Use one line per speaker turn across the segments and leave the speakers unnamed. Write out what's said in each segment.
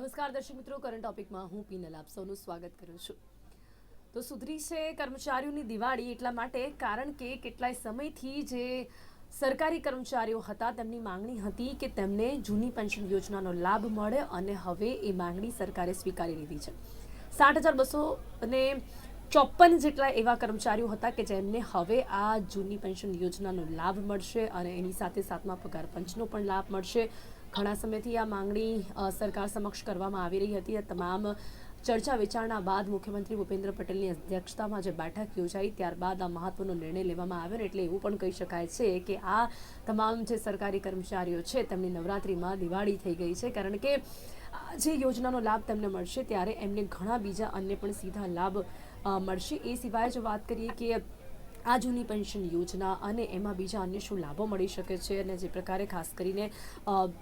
નમસ્કાર દર્શક મિત્રો કરંટ ટોપિકમાં હું પીનલ આપ સૌનું સ્વાગત કરું છું. તો સુધરી છે કર્મચારીઓની દિવાળી એટલા માટે કારણ કે કેટલાય સમયથી જે સરકારી કર્મચારીઓ હતા, તેમની માંગણી હતી કે તેમને જૂની પેન્શન યોજનાનો લાભ મળે અને હવે એ માંગણી સરકારે સ્વીકારી લીધી છે. સાઠ હજાર બસો અને ચોપન જેટલા એવા કર્મચારીઓ હતા કે જેમને હવે આ જૂની પેન્શન યોજનાનો લાભ મળશે અને એની સાથે સાતમા પગાર પંચનો પણ લાભ મળશે. ઘણા સમયથી આ માંગણી સરકાર સમક્ષ કરવામાં આવી રહી હતી તમામ ચર્ચા વિચારણા બાદ મુખ્યમંત્રી ભૂપેન્દ્ર પટેલની અધ્યક્ષતામાં જે બેઠક યોજાઈ ત્યારબાદ આ મહત્વનો નિર્ણય લેવામાં આવ્યો એટલે એવું પણ કહી શકાય છે કે આ તમામ જે સરકારી કર્મચારીઓ છે તેમની નવરાત્રિમાં દિવાળી થઈ ગઈ છે. કારણ કે જે યોજનાનો લાભ તેમને મળશે ત્યારે એમને ઘણા બીજા અન્ય પણ સીધા લાભ મળશે. એ સિવાય જો વાત કરીએ કે આ જૂની પેન્શન યોજના અને એમાં બીજા અન્ય શું લાભો મળી શકે છે અને જે પ્રકારે ખાસ કરીને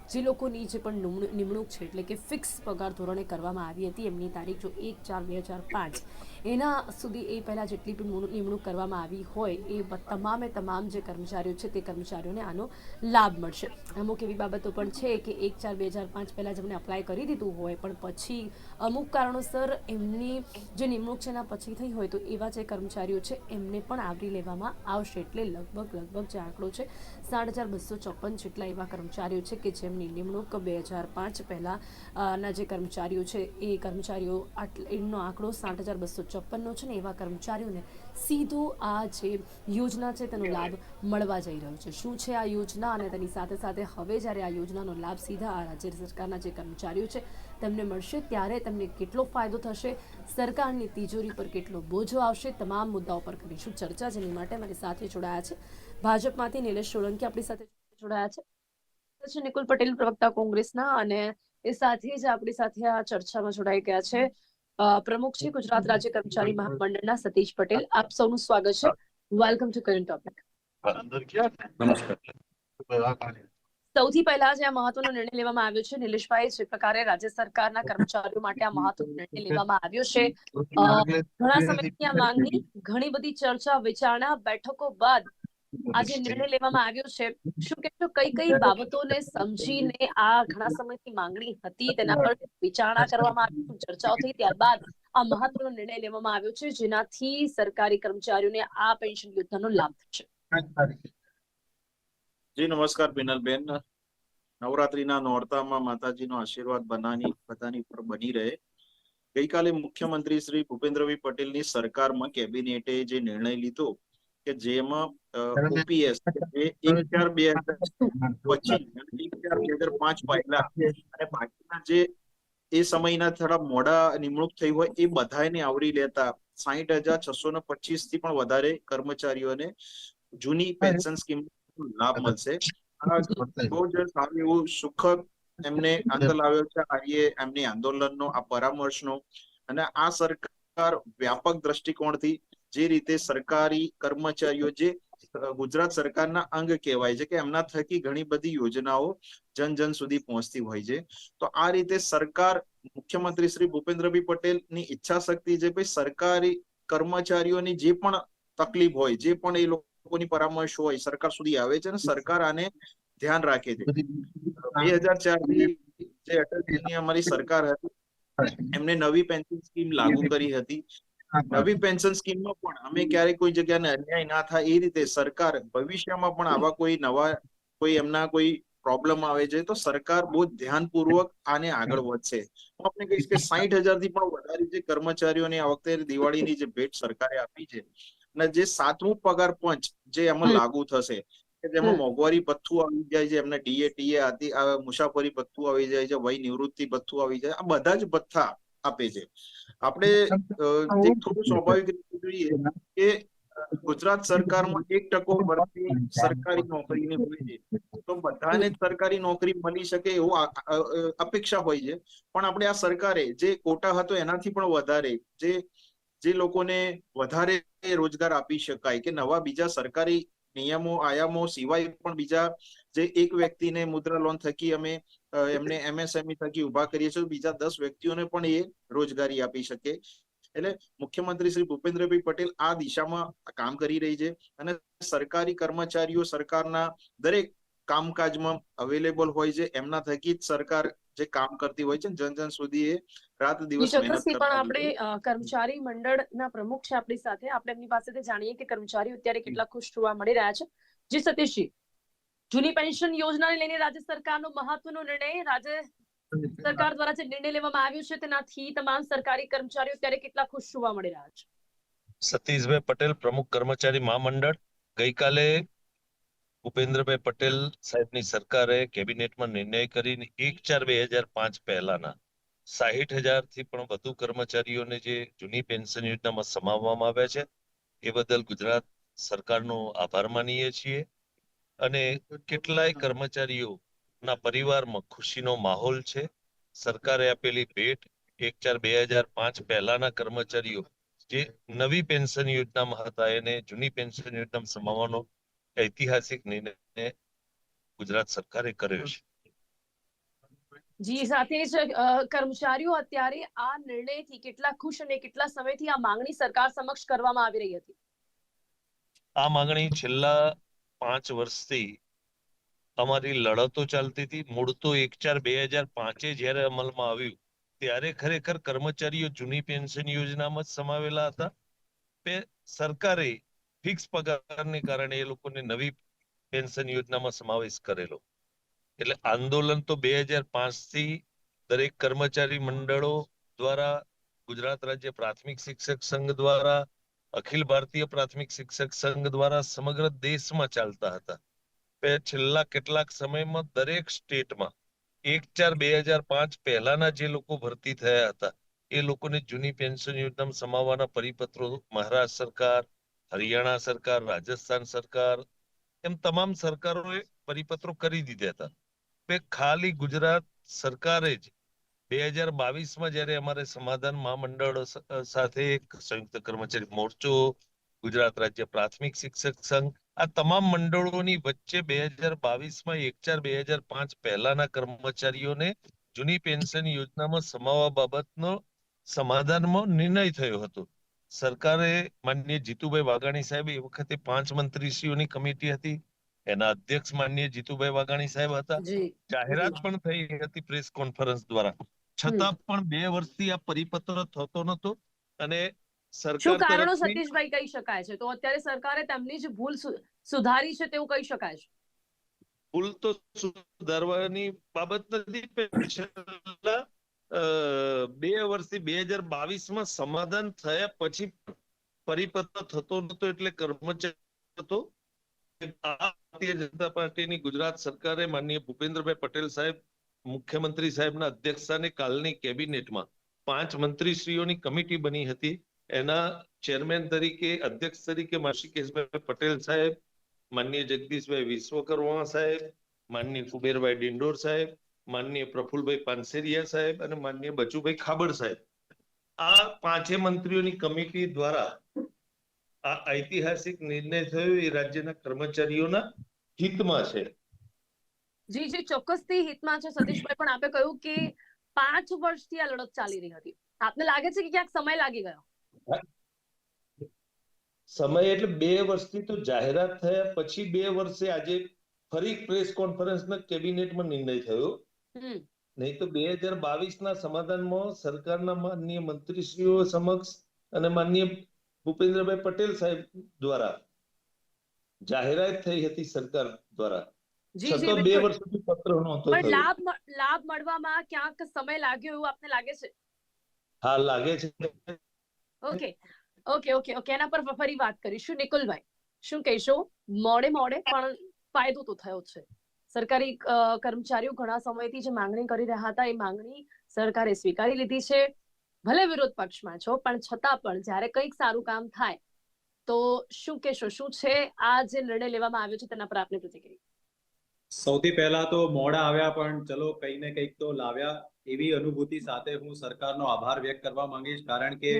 જે લોકોની જે પણ નિમણૂક છે એટલે કે ફિક્સ પગાર ધોરણે કરવામાં આવી હતી, એમની તારીખ જો એક ચાર બે હજાર પાંચ એના સુધી એ પહેલાં જેટલી પણ નિમણૂ- નિમણૂક કરવામાં આવી હોય એ તમામે તમામ જે કર્મચારીઓ છે તે કર્મચારીઓને આનો લાભ મળશે. અમુક એવી બાબતો પણ છે કે એક ચાર બે હજાર પાંચ પહેલાં જેમને અપ્લાય કરી દીધું હોય પણ પછી અમુક કારણોસર એમની જે નિમણૂક છે એના પછી થઈ હોય તો એવા જે કર્મચારીઓ છે એમને પણ આવરી લેવામાં આવશે એટલે લગભગ લગભગ જે આંકડો છે સાત હજાર બસો ચોપન જેટલા એવા કર્મચારીઓ છે કે જેમની નિમણૂક બે હજાર પાંચ પહેલાં ના જે કર્મચારીઓ છે એ કર્મચારીઓ આટલો એમનો આંકડો સાત હજાર બસો ચોપનનો છે ને એવા કર્મચારીઓને સીધો આ જે યોજના છે તેનો લાભ મળવા જઈ રહ્યો છે. શું છે આ યોજના અને તેની સાથે સાથે હવે જ્યારે આ યોજનાનો લાભ સીધા આ રાજ્ય સરકારના જે કર્મચારીઓ છે તેમને મળશે, ત્યારે તેમને કેટલો ફાયદો થશે, સરકારની તિજોરી પર કેટલો બોજો આવશે, તમામ મુદ્દાઓ પર કરીશું ચર્ચા. જેની માટે મારી સાથે જોડાયા છે ભાજપમાંથી નિલેશ સોલંકી આપણી સાથે જોડાયા છે નિકુલ પટેલ, પ્રવક્તા કોંગ્રેસના અને એ સાથે જ આપણી સાથે આ ચર્ચામાં જોડાઈ ગયા છે. પ્રમુખ છે ગુજરાત રાજ્ય કર્મચારી મહામંડળના સતીશ પટેલ આપ સૌનું સ્વાગત છે. વેલકમ ટુ કરંટ ટોપિક સૌથી પહેલા જે આ મહત્વનો નિર્ણય લેવામાં આવ્યો છે. નિલેશભાઈ જે પ્રકારે રાજ્ય સરકારના કર્મચારીઓ માટે આ મહત્વનો નિર્ણય લેવામાં આવ્યો છે. અ, ઘણા સમયથી આ માંગણી ઘણી બધી ચર્ચા વિચારણા બેઠકો બાદ આ જે નિર્ણય લેવામાં આવ્યો છે. શું કહેશો? કઈ કઈ બાબતોને સમજીને આ ઘણા સમયથી માંગણી હતી, તેના પર વિચારણા કરવામાં આવી ચર્ચાઓ થઈ, ત્યારબાદ આ મહત્વનો નિર્ણય લેવામાં આવ્યો છે, જેનાથી સરકારી કર્મચારીઓને આ પેન્શન યોજનાનો લાભ થશે.
જી, નમસ્કાર, પિનલબેન. નવરાત્રીના નોરતામાં માતાજીનો આશીર્વાદ બનાની બધાની પર બની રહે. ગઈકાલે મુખ્યમંત્રી શ્રી ભૂપેન્દ્રભાઈ પટેલની સરકારમાં કેબિનેટે જે નિર્ણય લીધો કે જેમાં ઓપીએસ જે એક ચાર બે હજાર એક ચાર બે હજાર પાંચ પહેલા. અને બાકીના જે એ સમયના થોડા મોડા નિમણૂક થઈ હોય એ બધાને આવરી લેતા સાહીઠ હજાર છસો ને પચીસથી પણ વધારે કર્મચારીઓને જૂની પેન્શન સ્કીમ લાભ મળશે. બહુ જ સારું એવું સુખદ એમને અંદર લાવ્યો છે. આઈએ એમની આંદોલનનો આ પરામર્શનો. અને આ સરકાર વ્યાપક દ્રષ્ટિકોણથી જે રીતે સરકારી કર્મચારીઓ જે ગુજરાત સરકારના અંગ કહેવાય છે કે એમના થકી ઘણી બધી યોજનાઓ જન જન સુધી પહોંચતી હોય છે. તો આ રીતે સરકાર, મુખ્યમંત્રી શ્રી ભૂપેન્દ્રભાઈ પટેલની ઈચ્છા શક્તિ છે ભાઈ સરકારી કર્મચારીઓની જે પણ તકલીફ હોય, જે પણ એ લોકોની પરામર્શ હોય, સરકાર સુધી આવે છે અને સરકાર આને ધ્યાન રાખે છે. બે હજાર ચારથી જે અટલજીની અમારી સરકાર હતી, એમને નવી પેન્શન સ્કીમ લાગુ કરી હતી. નવી પેન્શન સ્કીમમાં પણ અમે ક્યારે કોઈ જગ્યાને અન્યાય ના થાય એ રીતે સરકાર ભવિષ્યમાં પણ આવા કોઈ નવા કોઈ એમના કોઈ પ્રોબ્લેમ આવે છે તો સરકાર બહુ ધ્યાનપૂર્વક આને આગળ વધશે. હું આપણે કહીશ કે સાઈઠ હજારથી પણ વધારે જે કર્મચારીઓને આ વખતે દિવાળીની જે ભેટ સરકારે આપી છે અને જે સાતમું પગાર પંચ જે એમાં લાગુ થશે કે જેમાં મોંઘવારી ભથ્થું આવી જાય છે એમને ડીએ ટીએ આદિ મુસાફરી ભથ્થું આવી જાય છે વય નિવૃત્તિ ભથ્થું આવી જાય આ બધા જ ભથ્થા આપે છે. આપણે જે થોડું સ્વાભાવિક રીતે જોઈએ કે ગુજરાત સરકારમાં એક ટકો ભરતી સરકારી નોકરીની હોય છે. તો બધાને સરકારી નોકરી મળી શકે એવું અપેક્ષા હોય છે. પણ આપણે આ સરકારે જે કોટા હતો એનાથી પણ વધારે જે જે લોકોને વધારે રોજગાર આપી શકાય કે નવા બીજા સરકારી નિયમો આયામો સિવાય પણ બીજા જે એક વ્યક્તિને મુદ્રા લોન થકી અમે એમને એમએસએમઈ થકી ઊભા કરીએ છીએ. બીજા દસ વ્યક્તિઓને પણ એ રોજગારી આપી શકે. એટલે મુખ્યમંત્રી શ્રી ભૂપેન્દ્રભાઈ પટેલ આ દિશામાં કામ કરી રહી છે અને સરકારી કર્મચારીઓ સરકારના દરેક કામકાજમાં અવેલેબલ હોય છે. એમના થકી જ સરકાર જે કામ કરતી હોય છે જન જન સુધી એ રાત દિવસ મહેનત
પણ આપણે કર્મચારી મંડળના પ્રમુખ છે આપણી સાથે. આપણે એમની પાસેથી જાણીએ કે કર્મચારીઓ અત્યારે કેટલા ખુશ જોવા મળી રહ્યા છે. જી સતીશજી. જૂની પેન્શન યોજનાને લઈને રાજ્ય સરકારનો મહત્વનો નિર્ણય, રાજ્ય સરકાર દ્વારા જે નિર્ણય લેવામાં આવ્યો છે તેનાથી તમામ સરકારી કર્મચારીઓ અત્યારે કેટલા ખુશ જોવા મળી રહ્યા છે?
સતીશભાઈ પટેલ, પ્રમુખ કર્મચારી મહામંડળ. ગઈકાલે ભૂપેન્દ્રભાઈ પટેલ સાહેબની સરકારે કેબિનેટમાં નિર્ણય કરીને એક ચાર બે હજાર પાંચ પહેલાના સાહીઠ હજારથી પણ વધુ કર્મચારીઓને જે જૂની પેન્શન યોજનામાં સમાવવામાં આવ્યા છે, એ બદલ ગુજરાત સરકારનો આભાર માનીએ છીએ. અને કેટલાય કર્મચારીઓના પરિવારમાં ખુશીનો માહોલ છે. સરકારે આપેલી ભેટ એક ચાર બે હજાર પાંચ પહેલાના કર્મચારીઓ જે નવી પેન્શન યોજનામાં હતા એને જૂની પેન્શન યોજનામાં સમાવવાનો ઐતિહાસિક નિર્ણય ગુજરાત સરકારે કર્યો છે.
જી સાથે જ કર્મચારીઓ અત્યારે આ નિર્ણયથી કેટલા ખુશ અને કેટલા સમયથી આ માંગણી સરકાર સમક્ષ કરવામાં આવી રહી હતી?
આ માંગણી છેલ્લા પાંચ વર્ષથી અમારી લડતો ચાલતી હતી. મૂળ એક ચાર બે હજાર પાંચે જ્યારે અમલમાં આવ્યું, ત્યારે ખરેખર કર્મચારીઓ જૂની પેન્શન યોજનામાં જ સમાવેલા હતા. સરકારે ફિક્સ પગારને કારણે એ લોકોને નવી પેન્શન યોજનામાં સમાવેશ કરેલો. એટલે આંદોલન તો બે હજાર પાંચથી દરેક કર્મચારી મંડળો દ્વારા, ગુજરાત રાજ્ય પ્રાથમિક શિક્ષક સંઘ દ્વારા અખિલ ભારતીય પ્રાથમિક શિક્ષક સંઘ દ્વારા સમગ્ર દેશમાં ચાલતા હતા. છેલ્લા કેટલાક સમયમાં દરેક સ્ટેટમાં એક ચાર બે હજાર પાંચ પહેલાના જે લોકો ભરતી થયા હતા, એ લોકોને જૂની પેન્શન યોજનામાં સમાવવાના પરિપત્રો મહારાષ્ટ્ર સરકાર, હરિયાણા સરકાર, રાજસ્થાન સરકાર, એમ તમામ સરકારોએ પરિપત્રો કરી દીધા હતા. ખાલી ગુજરાત સરકારે જ બે હજાર બાવીસમાં જ્યારે અમારે સમાધાન મહામંડળ સાથે એક સંયુક્ત કર્મચારી મોરચો ગુજરાત રાજ્ય પ્રાથમિક શિક્ષક સંઘ આ તમામ મંડળોની વચ્ચે બે હજાર બાવીસમાં એક ચાર બે હજાર પાંચ પહેલાના કર્મચારીઓને જૂની પેન્શન યોજનામાં સમાવવા બાબતનો સમાધાનમાં નિર્ણય થયો હતો. સરકારે માનનીય જીતુભાઈ વાઘાણી સાહેબ એ વખતે પાંચ મંત્રીશ્રીઓની કમિટી હતી. એના અધ્યક્ષ માનનીય જીતુભાઈ વાઘાણી સાહેબ હતા. જાહેરાત પણ થઈ હતી પ્રેસ કોન્ફરન્સ દ્વારા. છતાં પણ બે વર્ષથી આ પરિપત્ર થતો નતો અને
શું કારણો સતીશભાઈ કહી શકાય છે? તો અત્યારે સરકારે તેમની જ ભૂલ સુધારી છે તેવું કહી શકાય છે.
ભૂલ તો સુધારવાની બાબત નથી છેલ્લા બે વર્ષથી બે હજાર બાવીસમાં સમાધાન થયા પછી પરિપત્ર થતો નતો એટલે કર્મચારી હતો. ભારતીય જનતા પાર્ટીની ગુજરાત સરકારે માનનીય ભૂપેન્દ્રભાઈ પટેલ સાહેબ મુખ્યમંત્રી સાહેબના અધ્યક્ષસ્થાને કાલની કેબિનેટમાં પાંચ મંત્રીશ્રીઓની કમિટી બની હતી. એના ચેરમેન તરીકે, અધ્યક્ષ તરીકે માસિકેશભાઈ પટેલ સાહેબ, માનનીય જગદીશભાઈ વિશ્વકર્મા સાહેબ, માનનીય કુબેરભાઈ ડિંડોર સાહેબ, માનનીય પ્રફુલભાઈ પાનસેરિયા સાહેબ અને માનનીય બચુભાઈ ખાબડ સાહેબ. આ પાંચે મંત્રીઓની કમિટી દ્વારા આ ઐતિહાસિક નિર્ણય થયો એ રાજ્યના કર્મચારીઓના હિતમાં છે.
જી જી ચોક્કસથી હિતમાં છે સતીશભાઈ પણ આપે કહ્યું કે પાંચ વર્ષથી આ લડત ચાલી રહી હતી. આપને લાગે છે કે ક્યાંક સમય લાગી ગયો?
સમય એટલે બે વર્ષથી તો જાહેરાત થયા પછી બે વર્ષે આજે ફરી પ્રેસ કોન્ફરન્સના કેબિનેટમાં નિર્ણય થયો. નહીં તો બે હજાર બાવીસના સમાધાનમાં સરકારના માનનીય મંત્રીશ્રીઓ સમક્ષ અને માનનીય ભૂપેન્દ્રભાઈ પટેલ સાહેબ દ્વારા જાહેરાત થઈ હતી સરકાર દ્વારા. છતાં બે વર્ષ સુધી પત્ર નહોતો
પણ લાભ લાભ મળવામાં ક્યાંક સમય લાગ્યો એવું આપને લાગે છે?
હા લાગે છે.
ઓકે ઓકે ઓકે ઓકે એના પર ફરી વાત કરીશું નિકુલભાઈ. શું કહેશો? મોડે મોડે પણ ફાયદો તો થયો છે. સરકારી કર્મચારીઓ ઘણા સમયથી જે માંગણી કરી રહ્યા હતા એ માંગણી સરકારે સ્વીકારી લીધી છે. ભલે વિરોધ પક્ષમાં છો પણ છતાં પણ જ્યારે કંઈક સારું કામ થાય તો શું કહેશો? શું છે? આ જે નિર્ણય લેવામાં આવ્યો છે તેના પર આપની પ્રતિક્રિયા?
સૌથી પહેલા તો મોડા આવ્યા પણ ચલો કઈ ને કંઈક તો લાવ્યા. એવી અનુભૂતિ સાથે હું સરકારનો આભાર વ્યક્ત કરવા માંગીશ કારણ કે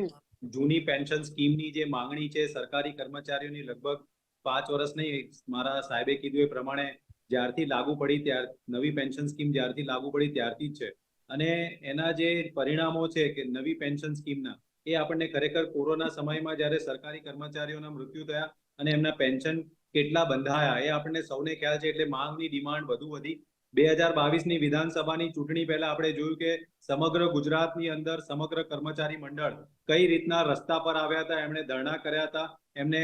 જૂની પેન્શન સ્કીમની જે માંગણી છે સરકારી કર્મચારીઓની લગભગ પાંચ વર્ષ નહીં મારા સાહેબે કીધું એ પ્રમાણે જ્યારથી લાગુ પડી ત્યાર નવી પેન્શન સ્કીમ જ્યારથી લાગુ પડી ત્યારથી જ છે. અને એના જે પરિણામો છે કે નવી પેન્શન સ્કીમના એ આપણને ખરેખર કોરોના સમયમાં જ્યારે સરકારી કર્મચારીઓના મૃત્યુ થયા અને એમના પેન્શન કેટલા બંધાયા? એ આપણને સૌને ખ્યાલ છે, એટલે માંગની ડિમાન્ડ વધુ વધી. બે હજાર બાવીસની વિધાનસભાની ચૂંટણી પહેલા આપણે જોયું કે સમગ્ર ગુજરાતની અંદર સમગ્ર કર્મચારી મંડળ કઈ રીતના રસ્તા પર આવ્યા હતા, એમણે ધરણા કર્યા હતા, એમને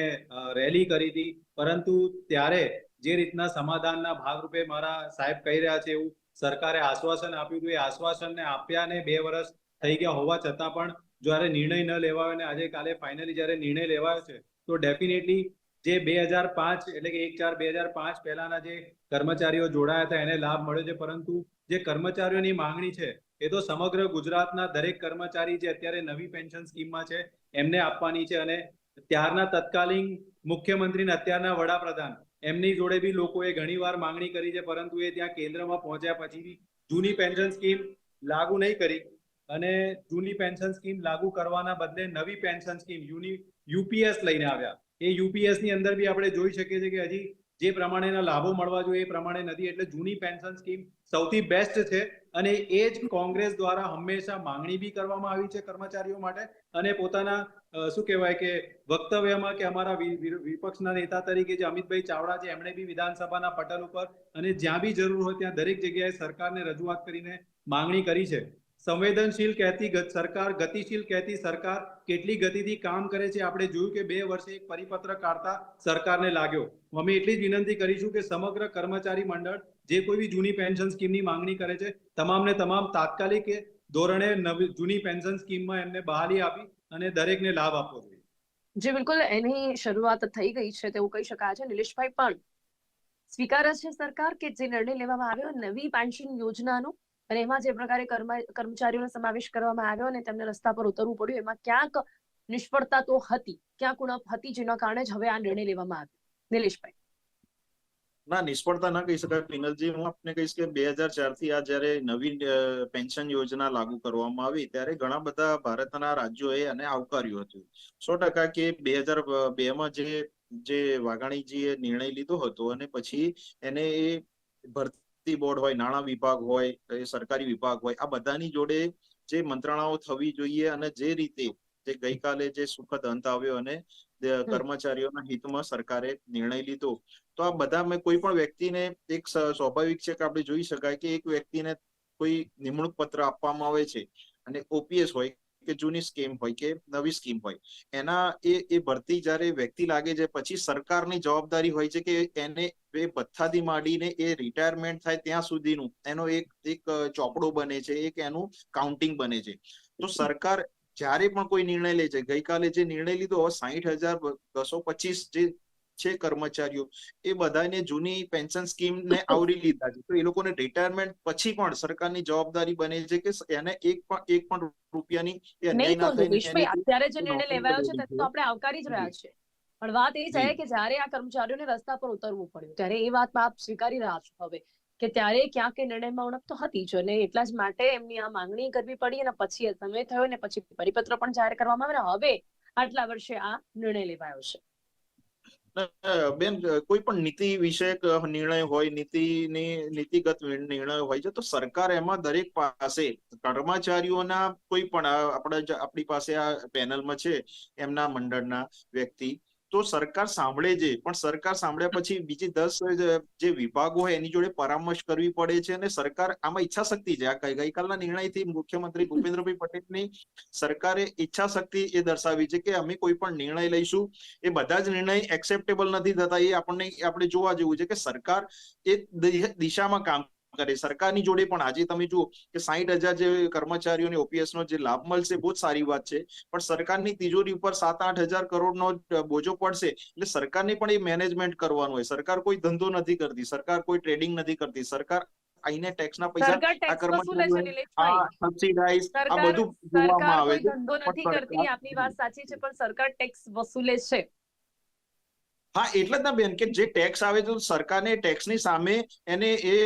રેલી કરી હતી. પરંતુ ત્યારે જે રીતના સમાધાનના ભાગરૂપે મારા સાહેબ કહી રહ્યા છે એવું સરકારે આશ્વાસન આપ્યું હતું. એ આશ્વાસનને આપ્યાને બે વર્ષ થઈ ગયા હોવા છતાં પણ જ્યારે નિર્ણય ન લેવાયો અને આજે કાલે ફાઇનલી જ્યારે નિર્ણય લેવાયો છે, તો ડેફિનેટલી જે બે હજાર પાંચ એટલે કે એક ચાર બે હજાર પાંચ પહેલાના જે કર્મચારીઓ જોડાયા હતા, એને લાભ મળ્યો છે. પરંતુ જે કર્મચારીઓની માંગણી છે, એ તો સમગ્ર ગુજરાતના દરેક કર્મચારી જે અત્યારે નવી પેન્શન સ્કીમમાં છે, એમને આપવાની છે. અને ત્યારના તત્કાલીન મુખ્યમંત્રી અત્યારના વડાપ્રધાન, એમની જોડે બી લોકોએ ઘણીવાર માંગણી કરી છે. પરંતુ એ ત્યાં કેન્દ્રમાં પહોંચ્યા પછી જૂની પેન્શન સ્કીમ લાગુ નહીં કરી. અને જૂની પેન્શન સ્કીમ લાગુ કરવાના બદલે નવી પેન્શન સ્કીમ, યુની, યુપીએસ લઈને આવ્યા. એ યુપીએસની અંદર બી આપણે જોઈ શકીએ છીએ કે હજી જે પ્રમાણેના લાભો મળવા જોઈએ, એ પ્રમાણે નથી. એટલે જૂની પેન્શન સ્કીમ સૌથી બેસ્ટ છે અને એ જ કોંગ્રેસ દ્વારા હંમેશા માંગણી બી કરવામાં આવી છે કર્મચારીઓ માટે અને પોતાના શું કહેવાય કે વક્તવ્યમાં કે અમારા વિપક્ષના નેતા તરીકે જે અમિતભાઈ ચાવડા છે, એમણે બી વિધાનસભાના પટલ ઉપર અને જ્યાં બી જરૂર હોય ત્યાં દરેક જગ્યાએ સરકારને રજૂઆત કરીને માંગણી કરી છે. સંવેદનશીલ કહેતી સરકાર, ગતિશીલ કહેતી સરકાર, કેટલી ગતિથી કામ કરે છે આપણે જોયું કે બે વર્ષે એક પરિપત્ર કાઢતા સરકારને લાગ્યો. અમે એટલી જ વિનંતી કરીશું કે સમગ્ર કર્મચારી મંડળ, જે કોઈ બી જૂની પેન્શન સ્કીમની માંગણી કરે છે, તમામને તમામ તાત્કાલિક ધોરણે નવી જૂની પેન્શન સ્કીમમાં એમને બહાલી આપી અને દરેકને લાભ આપવો જોઈએ.
જે બિલકુલ એની શરૂઆત થઈ ગઈ છે તેવું કહી શકાય છે. નિલેશભાઈ, પણ સ્વીકારે છે સરકાર કે જે નિર્ણય લેવામાં આવ્યો, નવી પેન્શન યોજનાનો અને એમાં જે પ્રકારે કર્મ- કર્મચારીઓનો સમાવેશ કરવામાં આવ્યો અને તેમને રસ્તા પર ઉતરવું પડ્યું, એમાં ક્યાંક નિષ્ફળતા તો હતી, ક્યાંક ઉણપ હતી, જેના કારણે જ હવે આ નિર્ણય લેવામાં આવ્યો. નિલેશભાઈ.
ના, નિષ્ફળતા ના કહી શકાય. પિનલજી, હું આપને કહીશ કે બે હજાર ચારથી આ જયારે નવી પેન્શન યોજના લાગુ કરવામાં આવી, ત્યારે ઘણા બધા ભારતના રાજ્યોએ આને આવકાર્યું હતું. સો ટકા કે બે હજાર બે માં જે જે વાઘાણીજીએ નિર્ણય લીધો હતો અને પછી એને એ ભરતી બોર્ડ હોય નાણાં વિભાગ હોય સરકારી વિભાગ હોય આ બધાની જોડે જે મંત્રણાઓ થવી જોઈએ અને જે રીતે જે ગઈકાલે જે સુખદ અંત આવ્યો અને કર્મચારીઓના હિતમાં સરકારે નિર્ણય લીધો. તો આ બધા મેં કોઈ પણ વ્યક્તિને એક સ્વાભાવિક છે કે આપણે જોઈ શકાય કે એક વ્યક્તિને કોઈ નિમણૂક પત્ર આપવામાં આવે છે અને ઓપીએસ હોય કે જૂની સ્કીમ હોય કે નવી સ્કીમ હોય, એના એ એ ભરતી જ્યારે વ્યક્તિ લાગે છે, પછી સરકારની જવાબદારી હોય છે કે એને એ ભથ્થાથી માંડીને એ રિટાયરમેન્ટ થાય ત્યાં સુધીનું, એનો એક એક ચોપડો બને છે, એક એનું કાઉન્ટિંગ બને છે. તો સરકાર જ્યારે પણ કોઈ નિર્ણય લે છે, ગઈકાલે જે નિર્ણય લીધો સાહીઠ હજાર બસો પચીસ જે છે કર્મચારીઓ એ બધાને જૂની પેન્શન સ્કીમ ને આવરી લીધા છે. તો એ લોકોને રિટાયરમેન્ટ પછી પણ સરકારની જવાબદારી બને છે કે એને એક પણ એક પણ રૂપિયાની
અત્યારે જે નિર્ણય લેવાયો છે તો આપણે આવકારી જ રહ્યા છે પણ વાત એ છે કે જ્યારે આ કર્મચારીઓને રસ્તા પર ઉતરવું પડ્યું ત્યારે એ વાત આપ સ્વીકારી રહ્યા છો હવે કે ત્યારે ક્યાંક એ નિર્ણયમાં ઉણપ તો હતી જ અને એટલા જ માટે એમની આ માંગણી કરવી પડી અને પછી સમય થયો ને પછી પરિપત્ર પણ જાહેર કરવામાં આવ્યો. હવે આટલા વર્ષે આ નિર્ણય લેવાયો છે.
બેન કોઈ પણ નીતિ વિષયક નિર્ણય હોય, નીતિની, નીતિગત નિર્ણય હોય છે, તો સરકાર એમાં દરેક પાસે કર્મચારીઓના કોઈ પણ આપણા આપણી પાસે આ પેનલમાં છે, એમના મંડળના વ્યક્તિ તો સરકાર સાંભળે છે. પણ સરકાર સાંભળ્યા પછી બીજી દસ જે વિભાગો હોય એની જોડે પરામર્શ કરવી પડે છે અને સરકાર આમાં ઈચ્છા શક્તિ છે. આ ગઈકાલના નિર્ણયથી મુખ્યમંત્રી ભૂપેન્દ્રભાઈ પટેલની સરકારે ઈચ્છા શક્તિ એ દર્શાવી છે કે અમે કોઈ પણ નિર્ણય લઈશું. એ બધા જ નિર્ણય એક્સેપ્ટેબલ નથી થતા. એ આપણને આપણે જોવા જેવું છે કે સરકાર એ દિશામાં કામ કરે. સરકારની જોડે પણ આજે તમે જુઓ કે સાહીઠ હજાર જે કર્મચારીઓને ઓપીએસ નો જે લાભ મળશે બહુ જ સારી વાત છે. પણ સરકારની તિજોરી ઉપર સાત આઠ હજાર કરોડનો બોજો પડશે એટલે સરકારને પણ એ મેનેજમેન્ટ કરવાનું હોય. સરકાર કોઈ ધંધો નથી કરતી સરકાર કોઈ ટ્રેડિંગ નથી કરતી. સરકાર આઈને ટેક્સના પૈસા આ
છે
આ સબસિડાઇઝ આ બધું જોવામાં આવે છે.
ધંધો નથી કરતી આપની વાત સાચી છે પણ સરકાર ટેક્સ વસૂલે છે.
હા, એટલે જ ના બેન કે જે ટેક્સ આવે તો સરકારને ટેક્સની સામે એને એ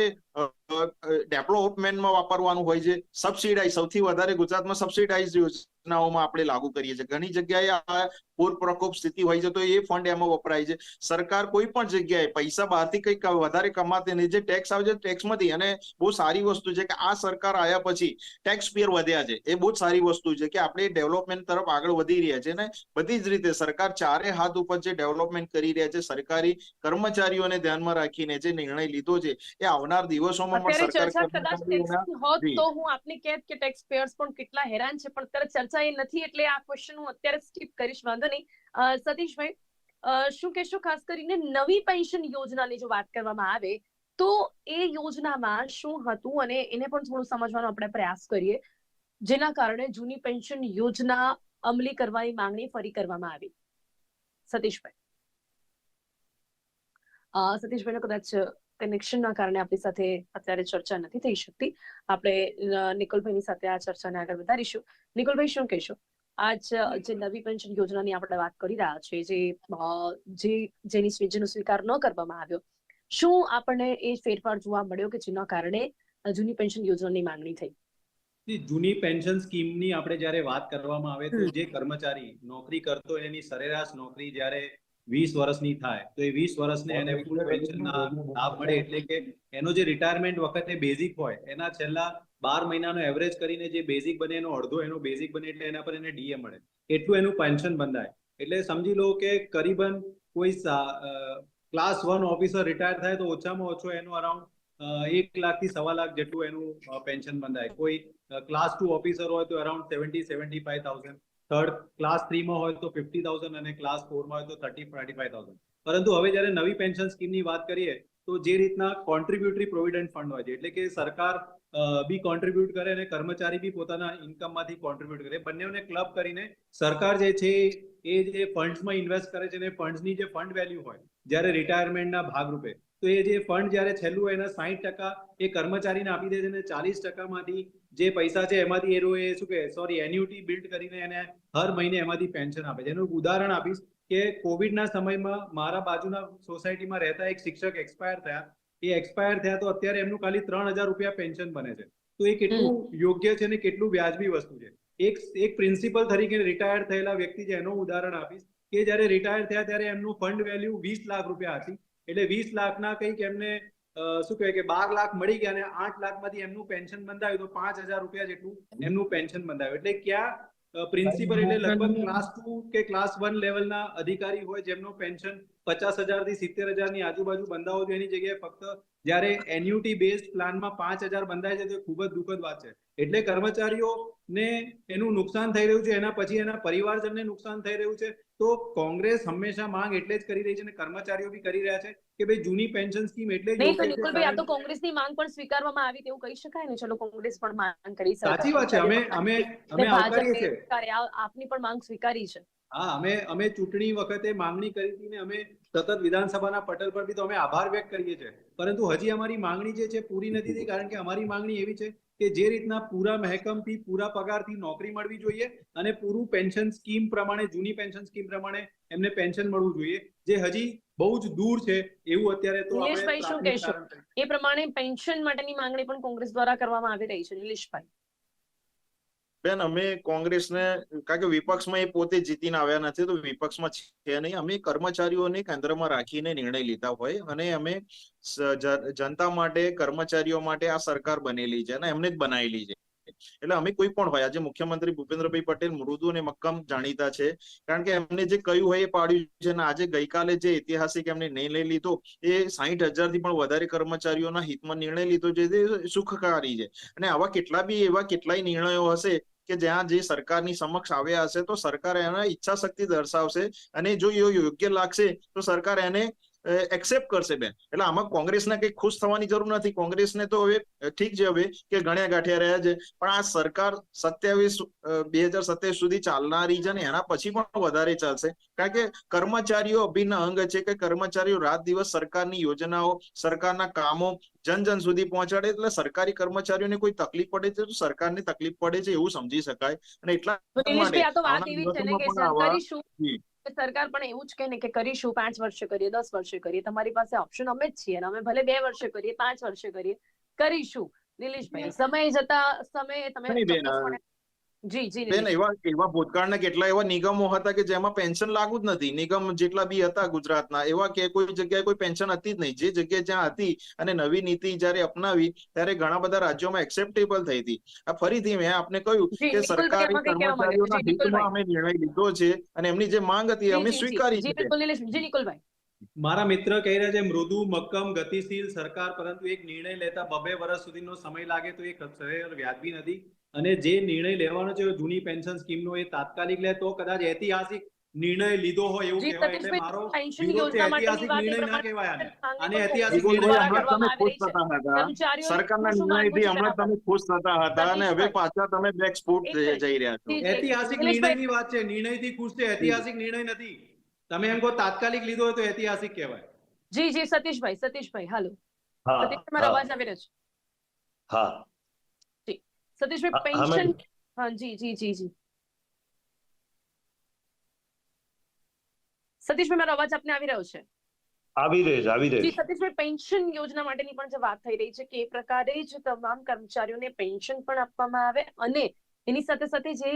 ડેવલપમેન્ટમાં વાપરવાનું હોય છે. સબસિડાઈઝ સૌથી વધારે ગુજરાતમાં સબસિડાઇઝ યોજનાઓમાં આપણે લાગુ કરીએ છીએ. ઘણી જગ્યાએ પૂર પ્રકોપ સ્થિતિ હોય છે તો એ ફંડ એમાં વપરાય છે. સરકાર કોઈ પણ જગ્યાએ પૈસા બહારથી કંઈક વધારે કમાતી નહીં. જે ટેક્સ આવે છે ટેક્સમાંથી અને બહુ સારી વસ્તુ છે કે આ સરકાર આવ્યા પછી ટેક્સ પેયર વધ્યા છે. એ બહુ જ સારી વસ્તુ છે કે આપણે ડેવલપમેન્ટ તરફ આગળ વધી રહ્યા છે ને બધી જ રીતે સરકાર ચારે હાથ ઉપર જે ડેવલપમેન્ટ કરી રહ્યા છે સરકારી કર્મચારીઓને ધ્યાનમાં રાખીને જે નિર્ણય લીધો છે એ આવનાર દિવસોમાં પણ સરકાર
હોત તો હું આપને કહેત કે ટેક્સ પેયર્સ પણ કેટલા હેરાન છે પણ અત્યારે ચર્ચા એ નથી એટલે આ ક્વેશ્ચન હું અત્યારે સ્કીપ કરીશ. વાંધો નહીં સતીશભાઈ શું કહેશો? ખાસ કરીને નવી પેન્શન યોજનાની જો વાત કરવામાં આવે, તો એ યોજનામાં શું હતું અને એને પણ થોડું સમજવાનો આપણે પ્રયાસ કરીએ. જેના કારણે જૂની પેન્શન યોજના અમલી કરવાની માંગણી ફરી કરવામાં આવી. સતીશભાઈ. સતીશભાઈ કદાચ કનેક્શનના કારણે આપણી સાથે અત્યારે ચર્ચા નથી થઈ શકતી. આપણે નિકોલભાઈની સાથે આ ચર્ચાને આગળ વધારીશું. નિકોલભાઈ, શું કહેશો? આજ જે નવી પેન્શન યોજનાની આપણે વાત કરી રહ્યા છીએ જે જે જેની જેનો સ્વીકાર ન કરવામાં આવ્યો શું આપણને એ ફેરફાર જોવા મળ્યો કે જેના કારણે જૂની પેન્શન યોજનાની માંગણી થઈ?
જૂની પેન્શન સ્કીમની આપણે જ્યારે વાત કરવામાં આવે તો જે કર્મચારી નોકરી કરતો એની સરેરાશ નોકરી જ્યારે વીસ વર્ષની થાય તો એ વીસ વર્ષને એને ફૂલ પેન્શનના લાભ મળે એટલે કે એનો જે રિટાયરમેન્ટ વખતે બેઝિક હોય એના છેલ્લા બાર મહિનાનો એવરેજ કરીને જે બેઝિક બને એનો અડધો એનો બેઝિક બને એટલે એના પર એને ડીએ મળે. એટલું એનું પેન્શન બંધાય. એટલે સમજી લો કે કરીબન કોઈ ક્લાસ વન ઓફિસર રિટાયર થાય તો ઓછામાં ઓછો એનો અરાઉન્ડ એક લાખથી સવા લાખ જેટલું એનું પેન્શન બંધાય. કોઈ ક્લાસ ટુ ઓફિસર હોય તો around seventy seventy five thousand third class થ્રીમાં હોય તો ફિફ્ટી થાઉઝન્ડ અને ક્લાસ ફોરમાં હોય તો થર્ટી થર્ટી ફાઈવ થાઉઝન્ડ પરંતુ હવે જ્યારે નવી પેન્શન સ્કીમની વાત કરીએ, તો જે રીતના કોન્ટ્રીબ્યુટરી પ્રોવિડન્ટ ફંડ હોય છે, એટલે કે સરકાર બી કોન્ટ્રીબ્યુટ કરે અને કર્મચારી બી પોતાના ઇન્કમમાંથી કોન્ટ્રીબ્યુટ કરે. બંનેને ક્લબ કરીને સરકાર જે છે, એ જે ફંડ્સમાં ઇન્વેસ્ટ કરે છે અને ફંડ્સની જે ફંડ વેલ્યુ હોય, જ્યારે રિટાયરમેન્ટના ભાગરૂપે તો એ જે ફંડ જ્યારે છેલ્લું હોય એના સાહીઠ ટકા એ કર્મચારીને આપી દે છે અને ચાલીસ ટકામાંથી જે પૈસા છે એમાંથી એ એ શું કે સોરી એન્યુટી બિલ્ડ કરીને એને હર મહિને એમાંથી પેન્શન આપે છે. એનું ઉદાહરણ આપીશ કે કોવિડના સમયમાં મારા બાજુના સોસાયટીમાં રહેતા એક શિક્ષક એક્સપાયર થયા. એ એક્સપાયર થયા તો અત્યારે એમનું ખાલી ત્રણ હજાર રૂપિયા પેન્શન બને છે. તો એ કેટલું યોગ્ય છે ને કેટલું વ્યાજબી વસ્તુ છે? એક એક પ્રિન્સિપલ તરીકે રિટાયર થયેલા વ્યક્તિ છે એનું ઉદાહરણ આપીશ કે જ્યારે રિટાયર થયા ત્યારે એમનું ફંડ વેલ્યુ વીસ લાખ રૂપિયા હતી. એટલે વીસ લાખના કંઈક એમને શું કહેવાય કે બાર લાખ મળી ગયા અને આઠ લાખમાંથી એમનું પેન્શન બંધાયું, તો પાંચ હજાર રૂપિયા જેટલું એમનું પેન્શન બંધાયું. એટલે ક્યાં પ્રિન્સિપલ એટલે લગભગ ક્લાસ ટુ કે ક્લાસ વન લેવલના અધિકારી હોય, જેમનો પેન્શન પચાસ હજારથી સિત્તેર હજારની આજુબાજુ બંધાવો જોઈએ એની જગ્યાએ ફક્ત જ્યારે એન્યુટી બેઝ પ્લાનમાં પાંચ હજાર બંધાય છે, તે ખૂબ જ દુઃખદ વાત છે. એટલે કર્મચારીઓને એનું નુકસાન થઈ રહ્યું છે એના પછી એના પરિવારજનને નુકસાન થઈ રહ્યું છે. તો કોંગ્રેસ હંમેશા માંગ એટલે જ કરી રહી છે અને કર્મચારીઓ બી કરી રહ્યા છે કે ભાઈ જૂની પેન્શન સ્કીમ એટલે
નહીં તો નિકુલભાઈ આ તો કોંગ્રેસની માંગ પણ સ્વીકારવામાં આવી તેવું કહી શકાય ને? ચલો કોંગ્રેસ પણ માંગ કરી
સાચી વાત છે. અમે અમે અમે આવકારીએ છીએ.
આપની પણ માંગ સ્વીકારી છે.
હા અમે અમે ચૂંટણી વખતે માંગણી કરી હતી ને અમે સતત વિધાનસભાના પટલ પર બી તો અમે આભાર વ્યક્ત કરીએ છીએ. પરંતુ હજી અમારી માંગણી જે છે પૂરી નથી થઈ કારણ કે અમારી માંગણી એવી છે કે જે રીતના પૂરા મહેકમથી પૂરા પગારથી નોકરી મળવી જોઈએ અને પૂરું પેન્શન સ્કીમ પ્રમાણે જૂની પેન્શન સ્કીમ પ્રમાણે એમને પેન્શન મળવું જોઈએ. જે હજી બહુ જ દૂર છે એવું અત્યારે તો
નિલેશભાઈ શું કહેશો? એ પ્રમાણે પેન્શન માટેની માંગણી પણ કોંગ્રેસ દ્વારા કરવામાં આવી રહી છે નિલેશભાઈ.
બેન, અમે કોંગ્રેસને, કારણ કે વિપક્ષમાં એ પોતે જીતીને આવ્યા નથી, તો વિપક્ષમાં છે નહીં. અમે કર્મચારીઓને કેન્દ્રમાં રાખીને નિર્ણય લીધા હોય અને અમે જનતા માટે, કર્મચારીઓ માટે આ સરકાર બનેલી છે અને એમને જ બનાવેલી છે. એટલે અમે કોઈ પણ હોય, આજે મુખ્યમંત્રી ભૂપેન્દ્રભાઈ પટેલ મૃદુ અને મક્કમ જાણીતા છે. કારણ કે એમને જે કહ્યું હોય એ પાડ્યું છે અને આજે ગઈકાલે જે ઐતિહાસિક એમને નિર્ણય લીધો, એ સાહીઠ હજારથી પણ વધારે કર્મચારીઓના હિતમાં નિર્ણય લીધો છે સુખકારી છે. અને આવા કેટલા બી એવા કેટલાય નિર્ણયો હશે કે જ્યાં જે સરકારની સમક્ષ આવ્યા હશે, તો સરકાર એના ઈચ્છા શક્તિ દર્શાવશે અને જો યોગ્ય લાગશે, તો સરકાર એને એક્સેપ્ટ કરશે બેન. એટલે આમાં કોંગ્રેસને કઈ ખુશ થવાની જરૂર નથી. કોંગ્રેસને તો હવે ઠીક છે હવે કે ગણ્યા ગાંઠિયા રહ્યા છે. પણ આ સરકાર સત્યાવીસ બે હજાર સત્યાવીસ સુધી ચાલનારી છે ને એના પછી પણ વધારે ચાલશે. કારણ કે કર્મચારીઓ અભિન્ન અંગ છે કે કર્મચારીઓ રાત દિવસ સરકારની યોજનાઓ સરકારના કામો જન જન સુધી પહોંચાડે એટલે સરકારી કર્મચારીઓને કોઈ તકલીફ પડે છે તો સરકારને તકલીફ પડે છે એવું સમજી શકાય. અને એટલા
તો સરકાર પણ એવું જ કહે ને કે કરીશું પાંચ વર્ષે કરીએ દસ વર્ષે કરીએ. તમારી પાસે ઓપ્શન અમે જ છીએ અને અમે ભલે બે વર્ષે કરીએ પાંચ વર્ષે કરીએ કરીશું. નિલેશભાઈ સમય જતા સમય તમે જી જી
બેન એવા એવા ભૂતકાળના કેટલા એવા નિગમો હતા કે જેમાં પેન્શન લાગુ જ નથી. નિગમ જેટલા બી હતા ગુજરાતના એવા કે કોઈ જગ્યાએ કોઈ પેન્શન હતી જ નહીં. જે જગ્યાએ જ્યાં હતી અને નવી નીતિ જયારે અપનાવી ત્યારે ઘણા બધા રાજ્યોમાં એક્સેપ્ટેબલ થઈ હતી. આ ફરીથી મેં આપને કહ્યું કે સરકારી? કર્મચારીઓના હિતમાં અમે નિર્ણય લીધો છે અને એમની જે માંગ હતી અમે સ્વીકારી છે.
જી નિકુલભાઈ.
મારા મિત્ર કહી રહ્યા છે મૃદુ મક્કમ ગતિશીલ સરકાર પરંતુ એક નિર્ણય લેતા બબે વર્ષ સુધીનો સમય લાગે તો એ વ્યાજબી નથી. અને જે નિર્ણય લેવાનો છે જૂની પેન્શન સ્કીમનો એ તાત્કાલિક લે તો કદાચ ઐતિહાસિક નિર્ણય લીધો હોય એવું કહેવાય. એટલે મારો વિરોધ છે ઐતિહાસિક નિર્ણય ના કહેવાય આને. આને ઐતિહાસિક
તમે ખુશ થતા હતા. સરકારના નિર્ણયથી હમણાં તમે ખુશ થતા હતા અને હવે પાછા તમે બેક
એક
જઈ રહ્યા છો.
ઐતિહાસિક
નિર્ણય
નિર્ણયની વાત છે. નિર્ણયથી ખુશ છે ઐતિહાસિક નિર્ણય નથી. તમે એમ કહો તાત્કાલિક લીધો હોય તો ઐતિહાસિક કહેવાય.
જી જી સતીશભાઈ સતીશભાઈ હાલો. સતીશભાઈ મારો અવાજ આવી રહ્યો છે?
હા.
સતીશભાઈ
હા, હા,
પેન્શન હા જી જી જી જી. સતીશભાઈ મારો અવાજ આપને આવી રહ્યો છે?
આવી રહે છે આવી રહે
જી
છે.
સતીશભાઈ પેન્શન યોજના માટેની પણ જે વાત થઈ રહી છે કે એ પ્રકારે જ તમામ કર્મચારીઓને પેન્શન પણ આપવામાં આવે અને એની સાથે સાથે જે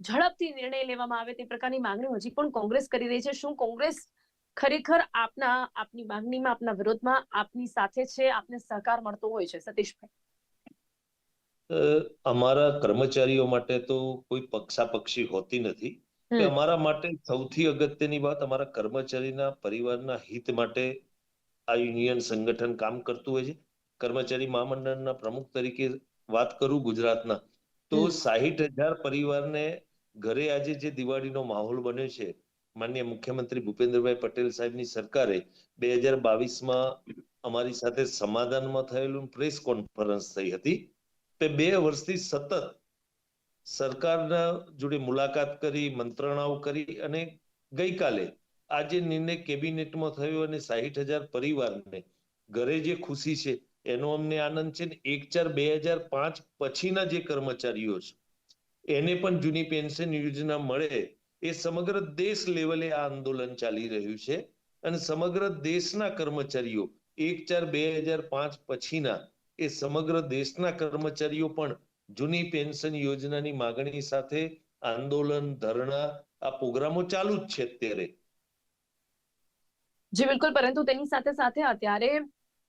ઝડપથી નિર્ણય લેવામાં આવે તે પ્રકારની માંગણી હજી પણ કોંગ્રેસ કરી રહી છે. શું કોંગ્રેસ ખરેખર આપના આપની માંગણીમાં આપના વિરોધમાં આપની સાથે છે? આપને સહકાર મળતો હોય છે? સતીશભાઈ.
અમારા કર્મચારીઓ માટે તો કોઈ પક્ષાપક્ષી હોતી નથી. અમારા માટે સૌથી અગત્યની વાત અમારા કર્મચારીના પરિવારના હિત માટે આ યુનિયન સંગઠન કામ કરતું હોય છે. કર્મચારી મહામંડળના પ્રમુખ તરીકે વાત કરું ગુજરાતના. તો સાહીઠ હજાર પરિવારને ઘરે આજે જે દિવાળીનો માહોલ બન્યો છે માનનીય મુખ્યમંત્રી ભૂપેન્દ્રભાઈ પટેલ સાહેબની સરકારે બે હજાર બાવીસમાં અમારી સાથે સમાધાનમાં થયેલું પ્રેસ કોન્ફરન્સ થઈ હતી. તે બે વર્ષથી સતત સરકારના જોડે મુલાકાત કરી મંત્રણાઓ કરી અને ગઈકાલે આ જે નિર્ણય કેબિનેટમાં થયો અને સાહીઠ હજાર પરિવારને ઘરે જે ખુશી છે એનો અમને આનંદ છે ને એક ચાર બે હજાર પાંચ પછીના જે કર્મચારીઓ છે, એને પણ જૂની પેન્શન યોજના મળે એ સમગ્ર દેશ લેવલે આ આંદોલન ચાલી રહ્યું છે અને સમગ્ર દેશના કર્મચારીઓ એક ચાર બે હજાર પાંચ પછીના એ સમગ્ર દેશના કર્મચારીઓ પણ જૂની પેન્શન યોજનાની માગણી સાથે આંદોલન, ધરણા, આ પ્રોગ્રામો ચાલુ જ છે અત્યારે.
જી, બિલકુલ. પરંતુ તેની સાથે સાથે અત્યારે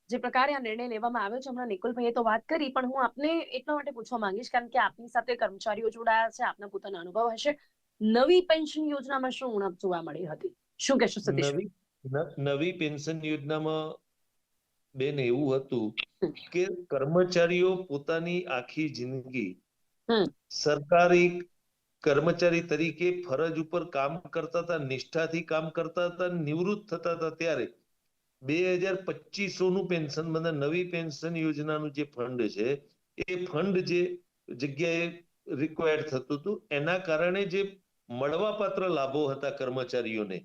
જે પ્રકારે આ નિર્ણય લેવામાં આવ્યો છે હમણાં નિકુલભાઈએ તો વાત કરી પણ હું આપને એટલા માટે પૂછવા માંગીશ કારણ કે આપની સાથે કર્મચારીઓ જોડાયા છે આપના પોતાનો અનુભવ હશે. નવી પેન્શન યોજનામાં શું ઉણપ જોવા મળી હતી? શું કહેશો સતીશ?
નવી પેન્શન યોજનામાં બેન એવું હતું કે કર્મચારીઓ પોતાની આખી જિંદગી સરકારી કર્મચારી તરીકે ફરજ ઉપર કામ કરતા હતા નિષ્ઠાથી કામ કરતા હતા નિવૃત્ત થતા હતા ત્યારે બે હજાર પચીસો નું પેન્શન બધા નવી પેન્શન યોજનાનું જે ફંડ છે, એ ફંડ જે જગ્યાએ રિક્વાયર્ડ થતું હતું, એના કારણે જે મળવાપાત્ર લાભો હતા કર્મચારીઓને,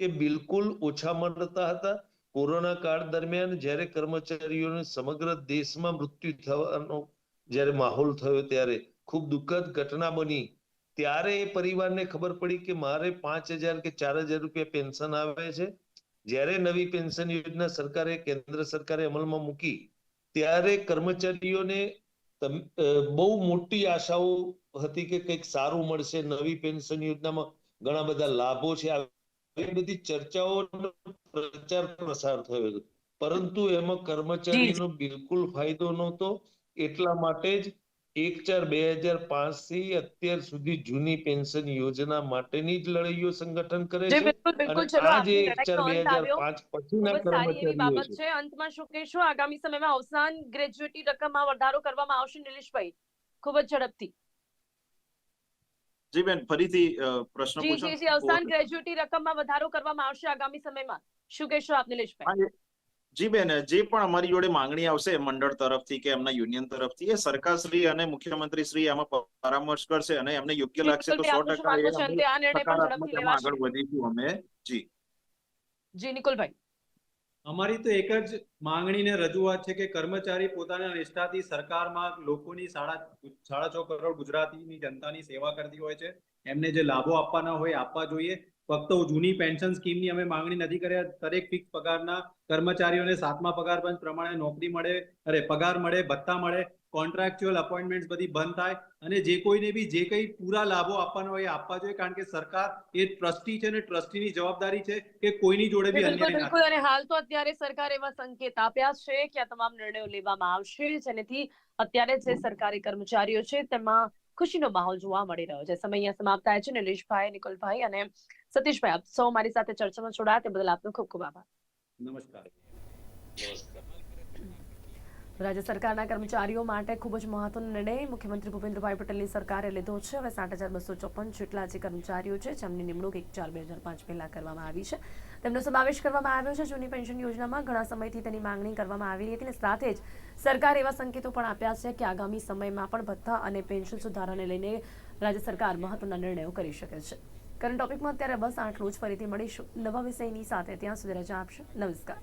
એ બિલકુલ ઓછા મળતા હતા. કોરોના કાળ દરમિયાન જ્યારે કર્મચારીઓને સમગ્ર દેશમાં મૃત્યુ થવાનો જ્યારે માહોલ થયો ત્યારે ખૂબ દુઃખદ ઘટના બની. ત્યારે એ પરિવારને ખબર પડી કે મારે પાંચ હજાર કે ચાર હજાર રૂપિયા પેન્શન આવે છે. જ્યારે નવી પેન્શન યોજના સરકારે કેન્દ્ર સરકારે અમલમાં મૂકી ત્યારે કર્મચારીઓને બહુ મોટી આશાઓ હતી કે કંઈક સારું મળશે. નવી પેન્શન યોજનામાં ઘણા બધા લાભો છે. આવી બધી ચર્ચાઓ પ્રચાર પ્રસાર થયો હતો. પરંતુ એમાં કર્મચારીનો બિલકુલ ફાયદો નહોતો. એટલા માટે જ એક ચાર બે હજાર પાંચથી અત્યાર સુધી જૂની પેન્શન યોજના માટેની જ લડાઈઓ સંગઠન કરે છે.
બિલકુલ બિલકુલ
અને
ચલો
આ જે
આપની
એક ચાર બે હજાર પાંચ પછીના કર્મચારીઓ છે.
અંતમાં શું કહેશો? આગામી સમયમાં અવસાન ગ્રેજ્યુએટી રકમમાં વધારો કરવામાં આવશે નિલેશભાઈ. ખૂબ જ ઝડપથી.
જી બેન ફરીથી પ્રશ્ન પૂછો
જી જી અવસાન ગ્રેજ્યુએટી રકમમાં વધારો કરવામાં આવશે આગામી સમયમાં. શું કહેશો આપ નિલેશભાઈ?
જી બેન જે પણ અમારી જોડે માંગણી આવશે મંડળ તરફથી કે એમના યુનિયન તરફથી એ સરકારશ્રી અને મુખ્યમંત્રી શ્રી આમાં પરામર્શ કરશે અને એમને યોગ્ય લાગશે તો સો ટકા આગળ વધીશું અમે. જી.
જી નિકુલભાઈ.
અમારી તો એક જ માંગણી ને રજૂઆત છે કે કર્મચારી પોતાના નિષ્ઠાથી સરકારમાં લોકોની સાડા સાડા છ કરોડ ગુજરાતીની જનતાની સેવા કરતી હોય છે. એમને જે લાભો આપવાના હોય આપવા જોઈએ. ફક્ત જૂની પેન્શન સ્કીમની અમે માંગણી નથી કર્યા દરેક ફિક્સ પગારના કર્મચારીઓને સાતમા પગાર પંચ પ્રમાણે નોકરી મળે અરે પગાર મળે ભત્તા મળે કોન્ટ્રાક્ચ્યુઅલ અપોઇન્ટમેન્ટ બધી બંધ થાય અને જે કોઈને બી જે કંઈ પૂરા લાભો આપવાનો હોય એ આપવા જોઈએ કારણ કે સરકાર એ ટ્રસ્ટી છે અને ટ્રસ્ટીની જવાબદારી છે કે કોઈની જોડે બી
બિલકુલ
અન્યાય
બિલકુલ અને હાલ તો અત્યારે સરકાર એવા સંકેત આપ્યા છે કે આ તમામ નિર્ણયો લેવામાં આવશે જેનેથી અત્યારે જે સરકારી કર્મચારીઓ છે તેમાં ખુશીનો માહોલ જોવા મળી રહ્યો છે. સમય અહીંયા સમાપ્ત થાય છે નિલેશભાઈ નિકુલભાઈ અને સતીશભાઈ આપ સૌ મારી સાથે ચર્ચામાં જોડાયા. તે બદલ આપનો ખૂબ ખૂબ આભાર.
નમસ્કાર.
રાજ્ય સરકારના કર્મચારીઓ માટે ખૂબ જ મહત્વનો નિર્ણય મુખ્યમંત્રી ભૂપેન્દ્રભાઈ પટેલની સરકારે લીધો છે. હવે સાત હજાર બસો ચોપન જેટલા જે કર્મચારીઓ છે જેમની નિમણૂક એક ચાર બે હજાર પાંચ પહેલા કરવામાં આવી છે. તેમનો સમાવેશ કરવામાં આવ્યો છે. જૂની પેન્શન યોજનામાં ઘણા સમયથી તેની માંગણી કરવામાં આવી હતી અને સાથે જ સરકાર એવા સંકેતો પણ આપ્યા છે કે આગામી સમયમાં પણ ભથ્થા અને પેન્શન સુધારાને લઈને રાજ્ય સરકાર મહત્વના નિર્ણયો કરી શકે છે. કરંટ ટોપિકમાં અત્યારે બસ આટલું જ. ફરીથી મળીશું. નવા વિષયની સાથે ત્યાં સુધી રજા આપશો. નમસ્કાર.